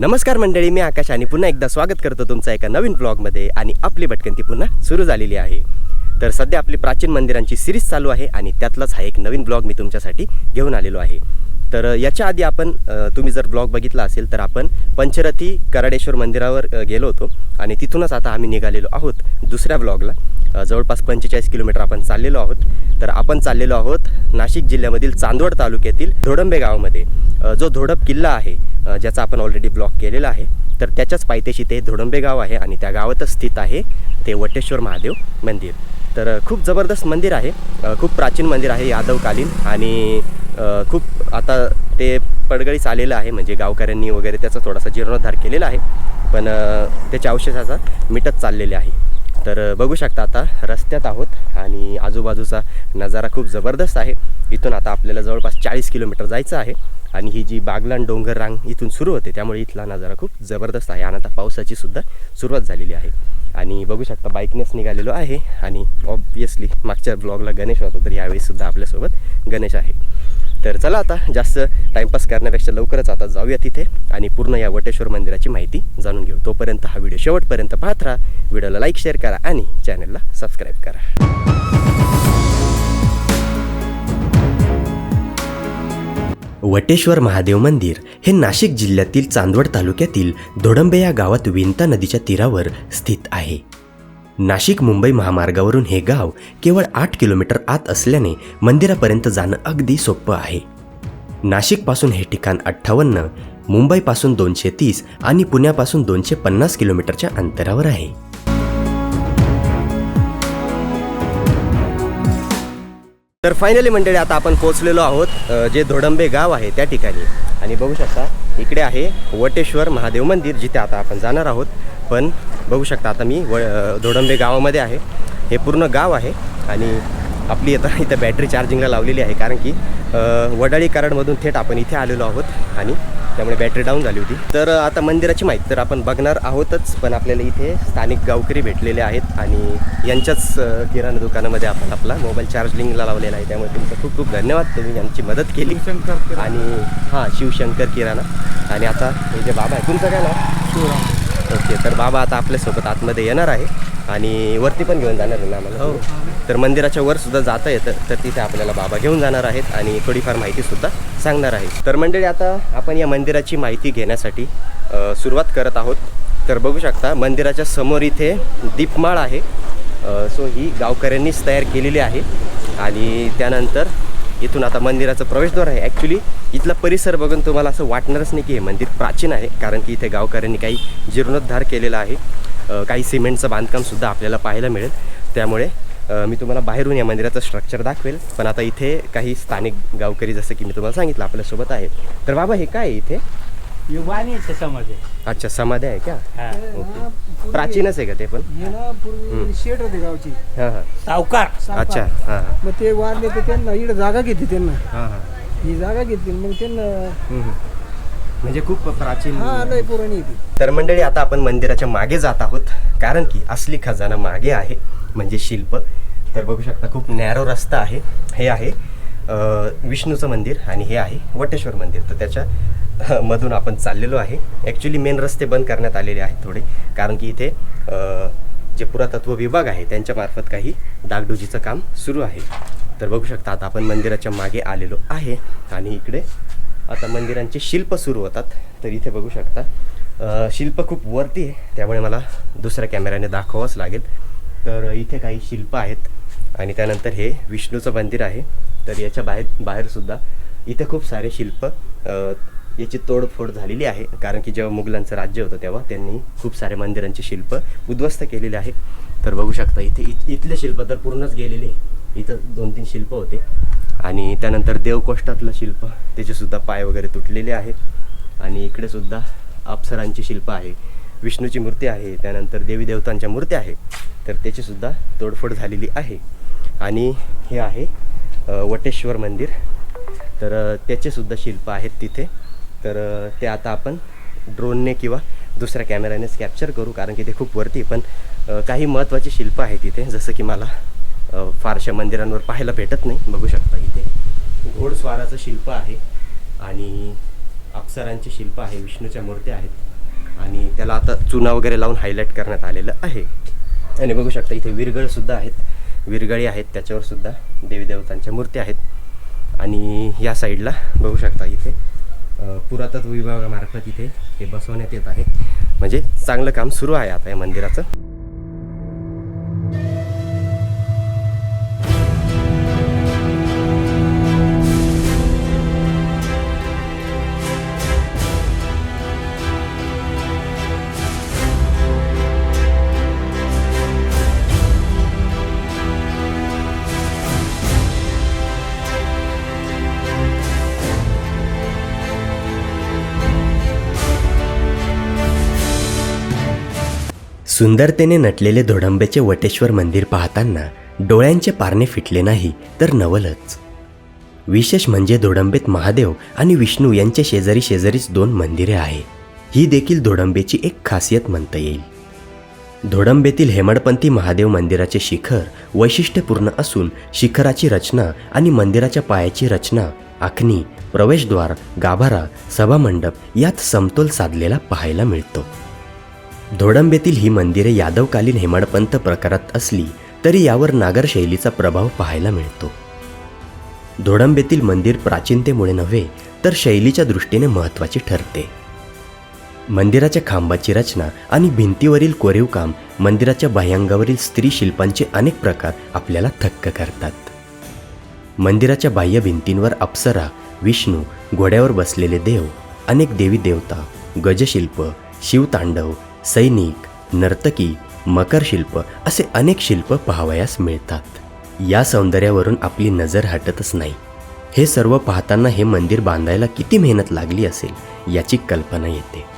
नमस्कार मंडळी मी आकाश आणि पुन्हा एकदा स्वागत करतो तुमचा एका नवीन ब्लॉगमध्ये आणि आपली भटकंती पुन्हा सुरू झालेली आहे. तर सध्या आपली प्राचीन मंदिरांची सिरीज चालू आहे आणि त्यातलाच हा एक नवीन ब्लॉग मी तुमच्यासाठी घेऊन आलेलो आहे. तर याच्या आधी आपण तुम्ही जर ब्लॉग बघितला असेल तर आपण पंचरथी कराडेश्वर मंदिरावर गेलो होतो. आणि तिथूनच आता आम्ही निघालेलो आहोत दुसऱ्या ब्लॉगला. जवळपास पंचेचाळीस किलोमीटर आपण चाललेलो आहोत. तर आपण चाललेलो आहोत नाशिक जिल्ह्यामधील चांदवड तालुक्यातील धोडंबे गावामध्ये. जो धोडप किल्ला आहे ज्याचा आपण ऑलरेडी ब्लॉग केलेला आहे. तर त्याच्याच पायथ्याशी ते धोडंबे गाव आहे आणि त्या गावातच स्थित आहे ते वटेश्वर महादेव मंदिर. तर खूप जबरदस्त मंदिर आहे. खूप प्राचीन मंदिर आहे यादवकालीन. आणि खूप आता ते पडगळीस आलेलं आहे म्हणजे गावकऱ्यांनी वगैरे त्याचा थोडासा जीर्णोद्धार केलेला आहे. पण त्याच्या अवशेषाचा मिटत चाललेले आहे. तर बघू शकता आता रस्त्यात आहोत आणि आजूबाजूचा नजारा खूप जबरदस्त आहे. इथून आता आपल्याला जवळपास चाळीस किलोमीटर जायचं आहे आणि ही जी बागलाण डोंगर रांग इथून सुरू होते त्यामुळे इथला नजारा खूप जबरदस्त आहे. आणि आता पावसाची सुद्धा सुरुवात झालेली आहे. आणि बघू शकता बाईकनेच निघालेलो आहे आणि ऑब्वियसली मागच्या ब्लॉगला गणेश होता तर यावेळीसुद्धा आपल्यासोबत गणेश आहे. तर चला आता जास्त टाईमपास करण्यापेक्षा लवकरच आता जाऊया तिथे आणि पूर्ण या वटेश्वर मंदिराची माहिती जाणून घेऊ. तोपर्यंत हा व्हिडिओ शेवटपर्यंत पाहत राहा. व्हिडिओला लाईक शेअर करा आणि चॅनलला सबस्क्राईब करा. वटेश्वर महादेव मंदिर हे नाशिक जिल्ह्यातील चांदवड तालुक्यातील धोडंबे या गावात विंता नदीच्या तीरावर स्थित आहे. नाशिक मुंबई महामार्गावरून हे गाव केवळ आठ किलोमीटर आत असल्याने मंदिरापर्यंत जाणं अगदी सोपं आहे. नाशिकपासून हे ठिकाण अठ्ठावन्न मुंबईपासून दोनशे तीस आणि पुण्यापासून दोनशे पन्नास किलोमीटरच्या अंतरावर आहे. तर फायनली मंडळी आता आपण पोहोचलेलो आहोत जे धोडंबे गाव आहे त्या ठिकाणी. आणि बघू शकता इकडे आहे वटेश्वर महादेव मंदिर जिथे आता आपण जाणार आहोत. पण बघू शकता आता मी व धोडंबे गावामध्ये आहे. हे पूर्ण गाव आहे आणि आपली आता इथं बॅटरी चार्जिंगला लावलेली आहे कारण की वडाळी कराडमधून थेट आपण इथे आलेलो आहोत आणि त्यामुळे बॅटरी डाऊन झाली होती. तर आता मंदिराची माहिती तर आपण बघणार आहोतच पण आपल्याला इथे स्थानिक गावकरी भेटलेले आहेत आणि यांच्याच किराणा दुकानामध्ये आपण आपला मोबाईल चार्जिंगला लावलेला आहे. त्यामुळे तुमचं खूप खूप धन्यवाद. तुम्ही यांची मदत केली. आणि हां शिवशंकर किराणा. आणि आता हे जे बाबा आहे तुमचं काय नाव? ओके तर बाबा आता आपल्यासोबत आतमध्ये येणार आहे आणि वरती पण घेऊन जाणार आहे ना आम्हाला. तर मंदिराच्या वर सुद्धा जाता येतं तर तिथे आपल्याला बाबा घेऊन जाणार आहेत आणि थोडीफार माहिती सुद्धा सांगणार आहे तर मंडळी आता आपण या मंदिराची माहिती घेण्यासाठी सुरुवात करत आहोत. तर बघू शकता मंदिराच्या समोर इथे दीपमाळ आहे. सो ही गावकऱ्यांनीच तयार केलेली आहे. आणि त्यानंतर इथून आता मंदिराचं प्रवेशद्वार आहे. ॲक्च्युली इथला परिसर बघून तुम्हाला असं वाटणारच नाही की हे मंदिर प्राचीन आहे कारण की इथे गावकऱ्यांनी काही जीर्णोद्धार केलेला आहे. काही सिमेंटचं बांधकामसुद्धा आपल्याला पाहायला मिळेल. त्यामुळे मी तुम्हाला बाहेरून या मंदिराचं स्ट्रक्चर दाखवेल. पण आता इथे काही स्थानिक गावकरी जसं की मी तुम्हाला सांगितलं आपल्यासोबत आहे तर बाबा हे काय इथे? युवानीचे समज आहे. अच्छा समाधी आहे का? हा. ओके. प्राचीनच आहे का ते पण? हे ना पूर्वी शेट होते गावची. हां हां. सावकार. सावकार. अच्छा हां हां. मग ते वारले तर त्यांना इकडे जागा घेतली त्यांना. हां हां. ही जागा घेतली मग त्यांना हम्म, हम्म. म्हणजे खूप प्राचीन हा लय पुराणी तर मंडळी आता आपण मंदिराच्या मागे जात आहोत. कारण की असली खजाना मागे आहे म्हणजे शिल्प. तर बघू शकता खूप नॅरो रस्ता आहे. हे आहे विष्णूचं मंदिर आणि हे आहे वटेश्वर मंदिर. तर त्याच्या मधून आपण चाललेलो आहे. ॲक्च्युली मेन रस्ते बंद करण्यात आलेले आहेत थोडे. कारण की इथे जे पुरातत्व विभाग आहे त्यांच्यामार्फत काही डागडुजीचं काम सुरू आहे. तर बघू शकता आता आपण मंदिराच्या मागे आलेलो आहे. आणि इकडे आता मंदिरांचे शिल्प सुरू होतात. तर इथे बघू शकता शिल्प खूप वरती आहे. त्यामुळे मला दुसऱ्या कॅमेऱ्याने दाखवावंच लागेल. तर इथे काही शिल्प आहेत. आणि त्यानंतर हे विष्णूचं मंदिर आहे. तर याच्या बाहेर बाहेरसुद्धा इथे खूप सारे शिल्प याची तोडफोड झालेली आहे. कारण की जेव्हा मुघलांचं राज्य होतं तेव्हा त्यांनी खूप सारे मंदिरांचे शिल्प उद्ध्वस्त केलेले आहे. तर बघू शकता इथे इथले शिल्प तर पूर्णच गेलेले इथं दोन तीन शिल्प होते. आणि त्यानंतर देवकोष्टातलं शिल्प त्याचेसुद्धा पाय वगैरे तुटलेले आहेत. आणि इकडे सुद्धा अप्सरांची शिल्प आहे. विष्णूची मूर्ती आहे. त्यानंतर देवी देवतांच्या मूर्त्या आहे. तर त्याचीसुद्धा तोडफोड झालेली आहे. आणि हे आहे वटेश्वर मंदिर. तर त्याचेसुद्धा शिल्प आहेत तिथे. तर ते आता आपण ड्रोनने किंवा दुसऱ्या कॅमेऱ्यानेच कॅप्चर करू कारण की ते खूप वरती पण काही महत्त्वाची शिल्प आहेत तिथे जसं की मला फारशा मंदिरांवर पाहायला भेटत नाही. बघू शकता इथे. घोडस्वाराचं शिल्प आहे. आणि अप्सरांचे शिल्प आहे. विष्णूच्या मूर्त्या आहेत. आणि त्याला आता चुना वगैरे लावून हायलाईट करण्यात आलेलं आहे. आणि बघू शकता इथे विरगळसुद्धा आहेत. विरगळी आहेत त्याच्यावरसुद्धा देवीदेवतांच्या मूर्ती मूर्त्या आहेत. आणि या साईडला बघू शकता इथे पुरातत्व विभागामार्फत इथे हे बसवण्यात येत आहे. म्हणजे चांगलं काम सुरू आहे आता या मंदिराचं. सुंदरतेने नटलेले धोडंबेचे वटेश्वर मंदिर पाहताना डोळ्यांचे पारणे फिटले नाही तर नवलच. विशेष म्हणजे धोडंबेत महादेव आणि विष्णू यांच्या शेजारी शेजारीच दोन मंदिरे आहे. ही देखील धोडंबेची एक खासियत म्हणता येईल. धोडंबेतील हेमडपंथी महादेव मंदिराचे शिखर वैशिष्ट्यपूर्ण असून शिखराची रचना आणि मंदिराच्या पायाची रचना आखणी प्रवेशद्वार गाभारा सभामंडप यात समतोल साधलेला पाहायला मिळतो. धोडंबेतील ही मंदिरे यादवकालीन हेमाडपंथ प्रकारात असली तरी यावर नागर शैलीचा प्रभाव पाहायला मिळतो. धोडंबेतील मंदिर प्राचीनतेमुळे नव्हे तर शैलीच्या दृष्टीने महत्त्वाचे ठरते. मंदिराच्या खांबाची रचना आणि भिंतीवरील कोरीव काम मंदिराच्या बाह्यांगावरील स्त्री शिल्पांचे अनेक प्रकार आपल्याला थक्क करतात. मंदिराच्या बाह्य भिंतींवर अप्सरा विष्णू घोड्यावर बसलेले देव अनेक देवी देवता गजशिल्प शिवतांडव सैनिक नर्तकी मकर शिल्प असे अनेक शिल्प पाहावयास मिळतात. या सौंदर्यावरून आपली नजर हटतच नाही. हे सर्व पाहताना हे मंदिर बांधायला किती मेहनत लागली असेल याची कल्पना येते.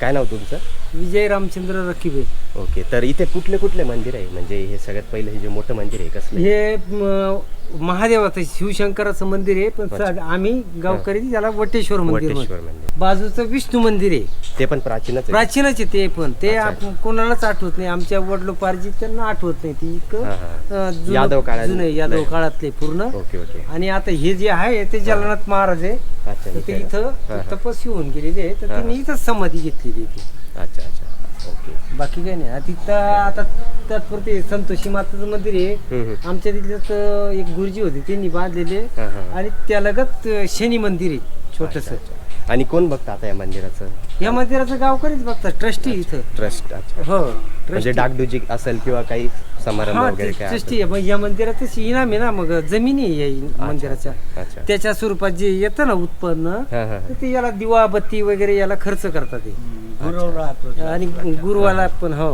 काय नाव तुमचं? विजय रामचंद्र रकिबे ओके तर इथे कुठले कुठले मंदिर आहे? म्हणजे हे सगळ्यात पहिलं हे जे मोठं मंदिर आहे कसलं? हे म, महादेवाचं शिवशंकराचं मंदिर आहे पण सा- आम्ही गावकरी त्याला वटेश्वर मंदिर म्हणतो. वटेश्वर मंदिर. बाजूचं विष्णू मंदिर आहे. ते पण प्राचीनच आहे. प्राचीनच आहे ते पण. ते अच्छा, कोणालाच आठवत नाही. आमच्या वडलोपार्जित त्यांना आठवत नाही. ती इतकं हा, हा. अं, जुनं- यादव काळात- जुनं आहे, यादव काळातले पूर्ण. Okay okay. आणि आता हे जे आहे ते जलनाथ महाराज आहे. अच्छा तर ते इथे इथं हा, हा. तपस्वी होऊन गेलेले आहे. तर त्यांनी इथं समाधी घेतलेली आहे ती. अच्छा अच्छा. ओके. बाकी काही नाही. आता तिथं आता तात्पुरते संतोषी माताचं मंदिर आहे. आमच्या तिथलं एक गुरुजी होते त्यांनी बांधलेले. आणि त्या लगत शनी मंदिर आहे छोटस. आणि कोण बघतं आता या मंदिराचं? या मंदिराचं गावकरीच बघतात ट्रस्टी इथं. ट्रस्ट अच्छा. हो म्हणजे डागडुजी असेल किंवा काही समारंभ हा वगैरे ट्रस्टी आहे. मग या मंदिरात तशी इनाम आहे ना मग जमिनी आहे या मंदिराच्या. त्याच्या स्वरूपात जे येतं ना उत्पन्न ते याला दिवा बत्ती वगैरे याला खर्च करतात ते आणि गुरुवाला पण हो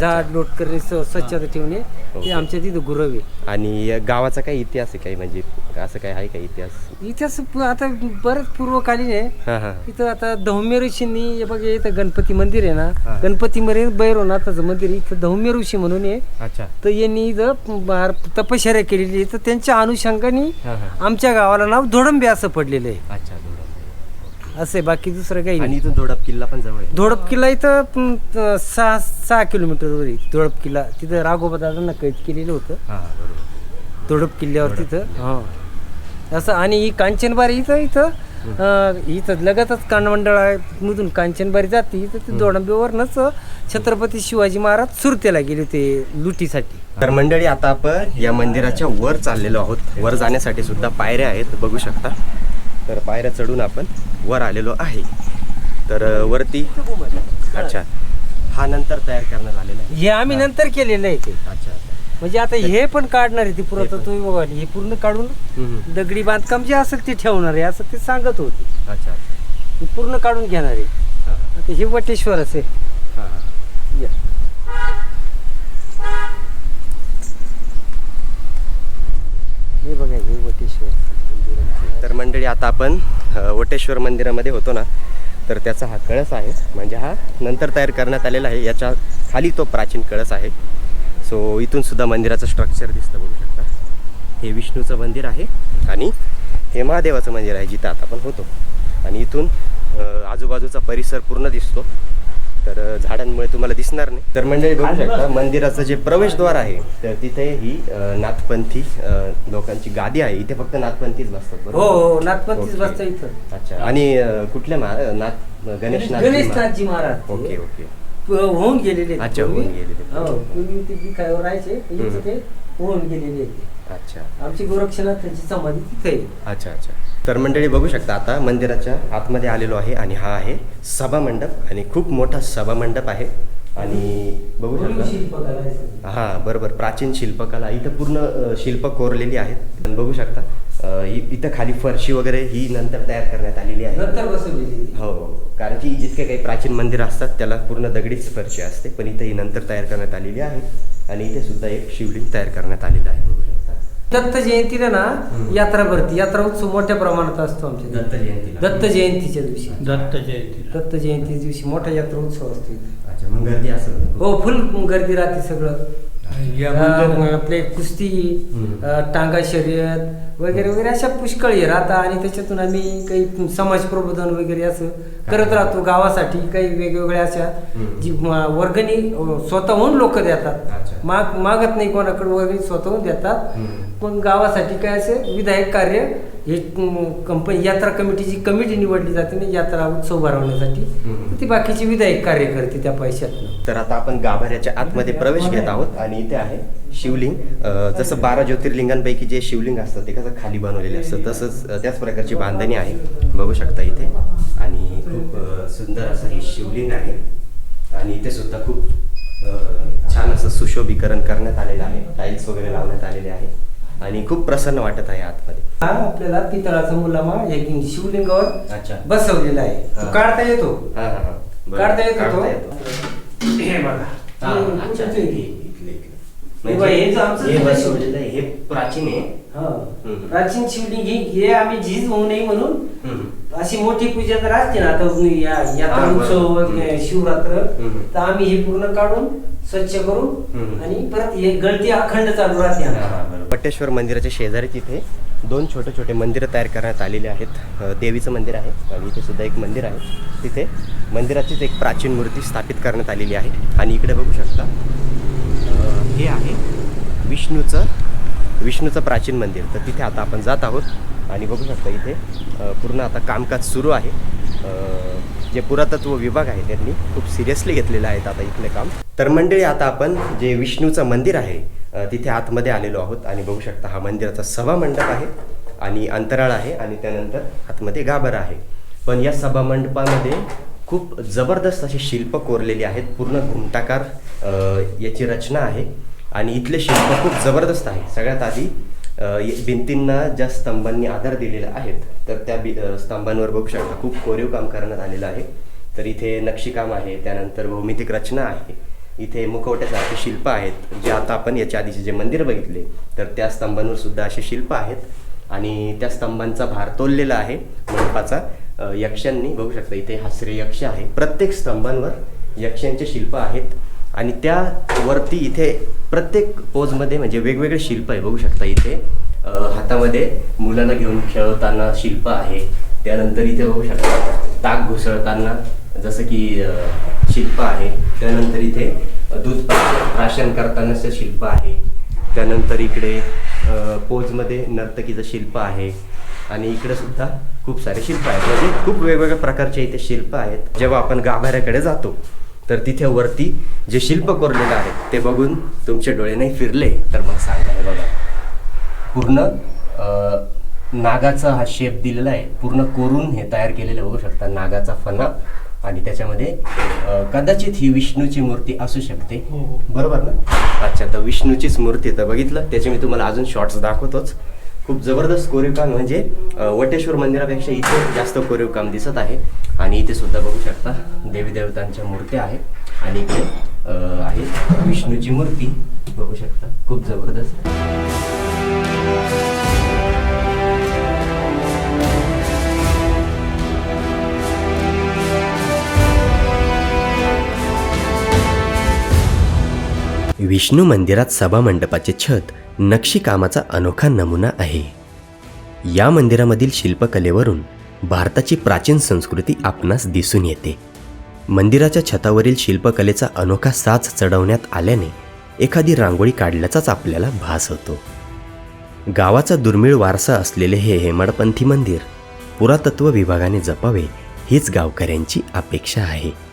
झाड लोट करणे स्व- स्वच्छता ठेवणे ते ओके. आमच्या तिथं गुरव आहे. आणि गावाचा काही इतिहास आहे काही? म्हणजे असं काही आहे का इतिहास? इतिहास आता बरंच पूर्वकालीन आहे. हा हा. इथं आता धौम्य ऋषींनी हे बघा इथं गणपती मंदिर आहे हा. ना गणपती मध्ये भैरवनाथाचं मंदिर. इथं धौम्य ऋषी म्हणून आहे. तर यांनी इथं तपश्चर्या केलेली आहे. तर त्यांच्या अनुषंगाने हा हा. आमच्या गावाला नाव धोडंबे असं पडलेलं आहे. अच्छा असं बाकी दुसरं काही आणि नाही. इथून धोडप किल्ला पण जवळ आहे. धोडप किल्ला इथं सहा सहा किलोमीटरवर आहे. धोडप किल्ला. तिथं राघोबा दादांना कैद केलेलं होतं. हा, बरोबर. धोडप किल्ल्यावर तिथं. हां. असं आणि ही कांचनबारी इथं इथं अं, इथं लगतच कानमंडळामधून कांचनबारी जाते. इथं ते दोडंबेवरनच छत्रपती शिवाजी महाराज सुरतेला गेले होते लुटीसाठी. तर मंडळी आता आपण या मंदिराच्या वर चाललेलो आहोत. वर जाण्यासाठी सुद्धा पायऱ्या आहेत. बघू शकता. तर पायऱ्या चढून आपण वर आलेलो आहे. तर वरती अच्छा. हा नंतर तयार करण्यात आलेला आहे. हे आम्ही नंतर केलेलं आहे ते. अच्छा म्हणजे आता हे पण काढणार आहे ती पुरातत्व विभागाने हे पूर्ण काढून. दगडी बांधकाम जे असेल ते ठेवणार आहे असं ते सांगत होते. अच्छा पूर्ण काढून घेणार आहे. हा, वटेश्वर असे हा, हा. या. हे बघा हे वटेश्वर तर मंडळी आता आपण वटेश्वर मंदिरामध्ये होतो ना तर त्याचा हा कळस आहे. म्हणजे हा नंतर तयार करण्यात आलेला आहे. याच्या खाली तो प्राचीन कळस आहे. सो इथून सुद्धा मंदिराचं स्ट्रक्चर दिसतं बघू शकता. हे विष्णूचं मंदिर आहे आणि हे महादेवाचं मंदिर आहे जिथं आता आपण होतो. आणि इथून आजूबाजूचा परिसर पूर्ण दिसतो. झाडांमुळे तुम्हाला दिसणार नाही. तर मंडळी बघू शकता मंदिराचं जे प्रवेशद्वार आहे तर तिथे ही नाथपंथी लोकांची गादी आहे. इथे फक्त नाथपंथीच बसतात हो बरोबर? हो नाथपंथीच. बसता इथं. अच्छा. आणि कुठल्या नाथ गणेशनाथ गणेशनाथजी महाराज? Okay okay. होऊन गेलेले अच्छा. होऊन गेलेले. हो पूर्वी ते राहायचे. ते होऊन गेलेले अच्छा. आमची गोरक्षनाथांची समाधी तिथे आहे. अच्छा अच्छा. तर मंडळी बघू शकता आता मंदिराच्या आतमध्ये आलेलो आहे आणि हा आहे सभा मंडप आणि खूप मोठा सभा मंडप आहे. आणि बघू शकता. हा बरोबर. प्राचीन शिल्पकला. इथं पूर्ण शिल्प कोरलेली आहेत. पण बघू शकता इथं खाली फरशी वगैरे ही नंतर तयार करण्यात आलेली आहे. नंतर. हो कारण की जितके काही प्राचीन मंदिर असतात त्याला पूर्ण दगडीच फरशी असते पण इथे ही नंतर तयार करण्यात आलेली आहे. आणि इथे सुद्धा एक शिवलिंग तयार करण्यात आलेलं आहे. बघू शकता. दत्त जयंतीला ना. यात्रा भरती यात्रा उत्सव मोठ्या प्रमाणात असतो आमच्या. दत्त जयंतीला दत्त जयंतीच्या दिवशी दत्त जयंती दत्त जयंती दिवशी मोठा यात्रा उत्सव असतो इथे. अच्छा मग गर्दी असेल हो फुल गर्दी राहते सगळं आपले कुस्ती टांगा शर्यत वगैरे वगैरे अशा पुष्कळ हे राहतात आणि त्याच्यातून आम्ही काही समाज प्रबोधन वगैरे असं करत राहतो. गावासाठी काही वेगवेगळ्या अशा. जी वर्गणी स्वतःहून लोक देतात. माग मागत नाही कोणाकडे वर्गणी स्वतःहून देतात. पण गावासाठी काय असे विधायक कार्य हे कंपनी यात्रा कमिटीची कमिटी निवडली जाते ना यात्रा उत्सव भरवण्यासाठी. ती बाकीची विधायक कार्य करते त्या पैशातनं तर आता आपण गाभाऱ्याच्या आतमध्ये प्रवेश घेत आहोत आणि इथे आहे शिवलिंग. जसं बारा ज्योतिर्लिंगांपैकी जे शिवलिंग असतं ते कसं खाली बनवलेले असतं तसंच त्याच प्रकारची बांधणी आहे. बघू शकता इथे. आणि खूप सुंदर असं हे शिवलिंग आहे. आणि इथे सुद्धा खूप छान असं सुशोभीकरण करण्यात आलेलं आहे. टाईल्स वगैरे लावण्यात आलेले आहे. आणि खूप प्रसन्न वाटत आहे आतमध्ये हा आपल्याला पितळाचा मुलामा एक शिवलिंगावर अच्छा बसवलेला आहे हा. तो काढता येतो हा हा हा बरं. काढता येतो तो? हे बघा हा, हे अच्छा. कुठचं आहे? इथलं, इथलं. हे बघा, हे जो आमचं हे जुनं बसवलेलं आहे, हे प्राचीन आहे हा. हम्म. प्राचीन शिवलिंग ही हे आम्ही झीज होऊ नये म्हणून हम्म. अशी मोठी पूजा जर असते ना आता या यात्रा हा, बरोबर. उत्सव हम्म. शिवरात्र हम्म. तर आम्ही हे पूर्ण काढून स्वच्छ करू हम्म. आणि परत हे गळती अखंड चालू राहते आमची. पट्टेश्वर मंदिराच्या शेजारी तिथे दोन छोटे छोटे मंदिरं तयार करण्यात आलेले आहेत. देवीचं मंदिर आहे आणि इथे सुद्धा एक मंदिर आहे. तिथे मंदिराचीच एक प्राचीन मूर्ती स्थापित करण्यात आलेली आहे. आणि इकडे बघू शकता हे आहे विष्णूचं विष्णूचं प्राचीन मंदिर. तर तिथे आता आपण जात आहोत आणि बघू शकता इथे पूर्ण आता कामकाज सुरू आहे. जे पुरातत्व विभाग आहे त्यांनी खूप सिरियसली घेतलेलं आहे आता इथले काम. तर मंडळी आता आपण जे विष्णूचं मंदिर आहे तिथे आतमध्ये आलेलो आहोत आणि बघू शकता हा मंदिराचा सभा मंडप आहे आणि अंतराळ आहे आणि त्यानंतर आतमध्ये गाभर आहे. पण या सभा मंडपामध्ये खूप जबरदस्त अशी शिल्प कोरलेली आहेत पूर्ण घुमटाकार याची रचना आहे आणि इथले शिल्प खूप जबरदस्त आहे सगळ्यात आधी भिंतींना ज्या स्तंभांनी आधार दिलेला आहेत तर त्या बि स्तंभांवर बघू शकता खूप कोरीव काम करण्यात आलेलं आहे. तर इथे नक्षीकाम आहे त्यानंतर भौमितिक रचना आहे. इथे मुखवट्यासारखे शिल्प आहेत जे आता आपण याच्या आधीचे जे मंदिर बघितले तर त्या स्तंभांवर सुद्धा असे शिल्प आहेत. आणि त्या स्तंभांचा भार तोललेला आहे. मंडपाचा यक्षांनी बघू शकता इथे हसरे यक्ष आहे. प्रत्येक स्तंभांवर यक्षांचे शिल्प आहेत. आणि त्यावरती इथे प्रत्येक पोजमध्ये म्हणजे वेगवेगळे शिल्प आहे. बघू शकता इथे हातामध्ये मुलांना घेऊन खेळवताना शिल्प आहे. त्यानंतर इथे बघू शकता ताक घुसळताना जसं की शिल्प आहे. त्यानंतर इथे दूध प्राशन करतानाचं शिल्प आहे. त्यानंतर इकडे पोजमध्ये नर्तकीचं शिल्प आहे. आणि इकडे सुद्धा खूप सारे शिल्प आहेत. म्हणजे खूप वेगवेगळ्या प्रकारचे इथे शिल्प आहेत. जेव्हा आपण गाभाऱ्याकडे जातो तर तिथे वरती जे शिल्प कोरलेलं आहे ते बघून तुमचे डोळे नाही फिरले तर मग सांगा बघा. पूर्ण नागाचा हा शेप दिलेला आहे. पूर्ण कोरून हे तयार केलेले बघू शकता. नागाचा फणा आणि त्याच्यामध्ये कदाचित ही विष्णूची मूर्ती असू शकते. बरोबर ना? अच्छा तर विष्णूचीच मूर्ती तर बघितलं. त्याचे मी तुम्हाला अजून शॉर्ट्स दाखवतोच. खूप जबरदस्त कोरीव काम म्हणजे वटेश्वर मंदिरापेक्षा इथे जास्त कोरीव काम दिसत आहे. आणि इथे सुद्धा बघू शकता देवी देवतांच्या मूर्त्या आहेत. आणि इकडे अ, आहे विष्णूची मूर्ती. बघू शकता. खूप जबरदस्त. विष्णू मंदिरात सभामंडपाचे छत नक्षीकामाचा अनोखा नमुना आहे. या मंदिरामधील शिल्पकलेवरून भारताची प्राचीन संस्कृती आपणास दिसून येते. मंदिराच्या छतावरील शिल्पकलेचा अनोखा साच चढवण्यात आल्याने एखादी रांगोळी काढल्याचाच आपल्याला भास होतो. गावाचा दुर्मिळ वारसा असलेले हे हेमाडपंथी मंदिर पुरातत्व विभागाने जपावे हीच गावकऱ्यांची अपेक्षा आहे.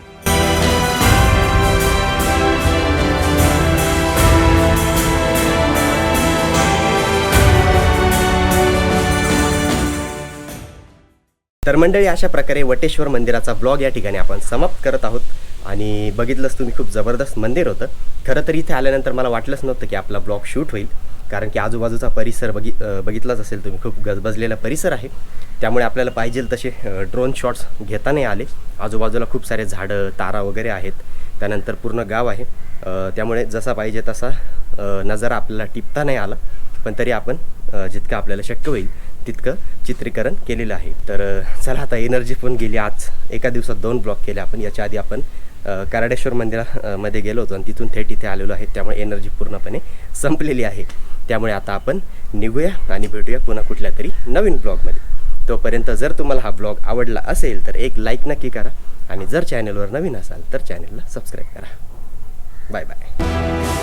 तर मंडळी अशा प्रकारे वटेश्वर मंदिराचा ब्लॉग या ठिकाणी आपण समाप्त करत आहोत. आणि बघितलंच तुम्ही खूप जबरदस्त मंदिर होतं. खरं तर इथे आल्यानंतर मला वाटलंच नव्हतं की आपला ब्लॉग शूट होईल. कारण की आजूबाजूचा परिसर बघि बघितलाच असेल तुम्ही खूप गजबजलेला परिसर आहे. त्यामुळे आपल्याला पाहिजे तसे ड्रोन शॉट्स घेता नाही आले. आजूबाजूला खूप सारे झाडं तारा वगैरे आहेत. त्यानंतर पूर्ण गाव आहे. त्यामुळे जसा पाहिजे तसा नजारा आपल्याला टिपता नाही आला. पण तरी आपण जितकं आपल्याला शक्य होईल तितकं चित्रीकरण केलेलं आहे. तर चला आता एनर्जी पण गेली आज. एका दिवसात दोन ब्लॉक केले आपण. याच्या आधी आपण काराडेश्वर कराडेश्वर गेलो होतो आणि तिथून थेट इथे आलेलो आहे. त्यामुळे एनर्जी पूर्णपणे संपलेली आहे. त्यामुळे आता आपण निघूया आणि भेटूया पुन्हा कुठल्या तरी नवीन ब्लॉगमध्ये तोपर्यंत जर तुम्हाला हा ब्लॉग आवडला असेल तर एक लाईक नक्की करा. आणि जर चॅनलवर नवीन असाल तर चॅनलला सबस्क्राईब करा. Bye bye